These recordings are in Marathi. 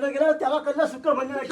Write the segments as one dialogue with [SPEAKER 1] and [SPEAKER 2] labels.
[SPEAKER 1] प्रकाश घोडशी लढत गेला त्याला सुख म्हणजे नाही.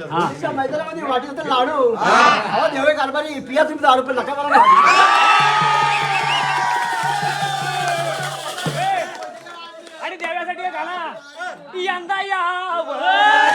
[SPEAKER 2] तुमच्या मैदानामध्ये वाटेल तर लाडू. अहो देवे कारभारी पिया तुम्ही दारू पण नका मला.
[SPEAKER 1] आणि एक गाणं. यंदा यावं.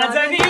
[SPEAKER 1] 我在你。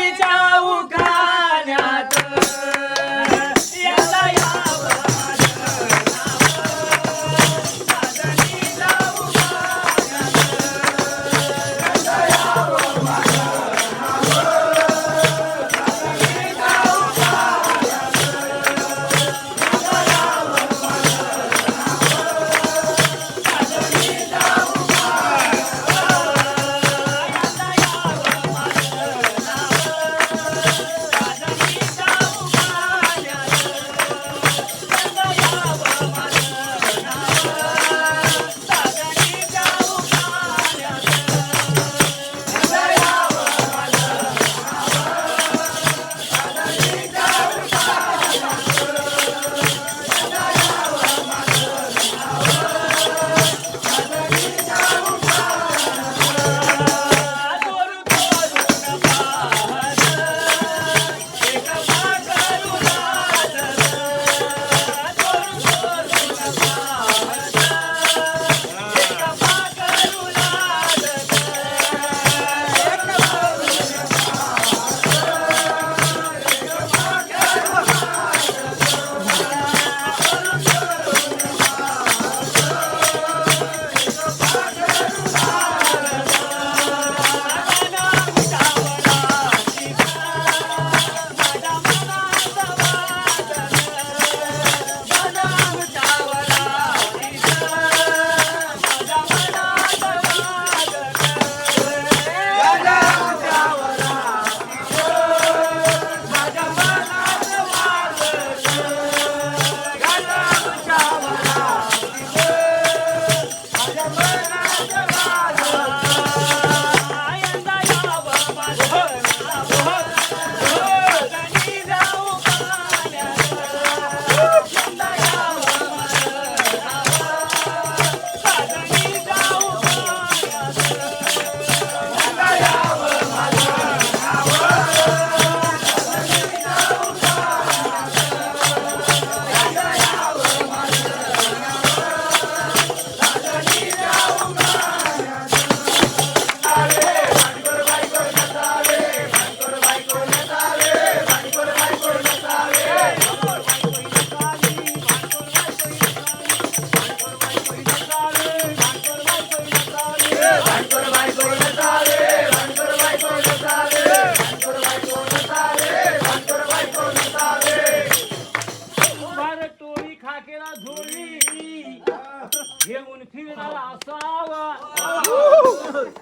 [SPEAKER 1] घेऊन असावा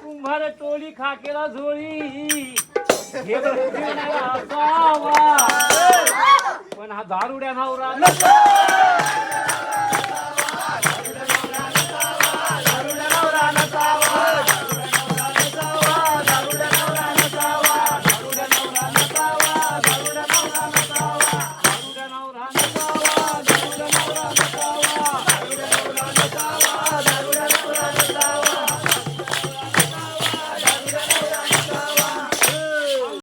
[SPEAKER 1] कुंभार टोळी खाकेला झोळी. हे फिरणार असावा पण हा दारुड्या नवरा.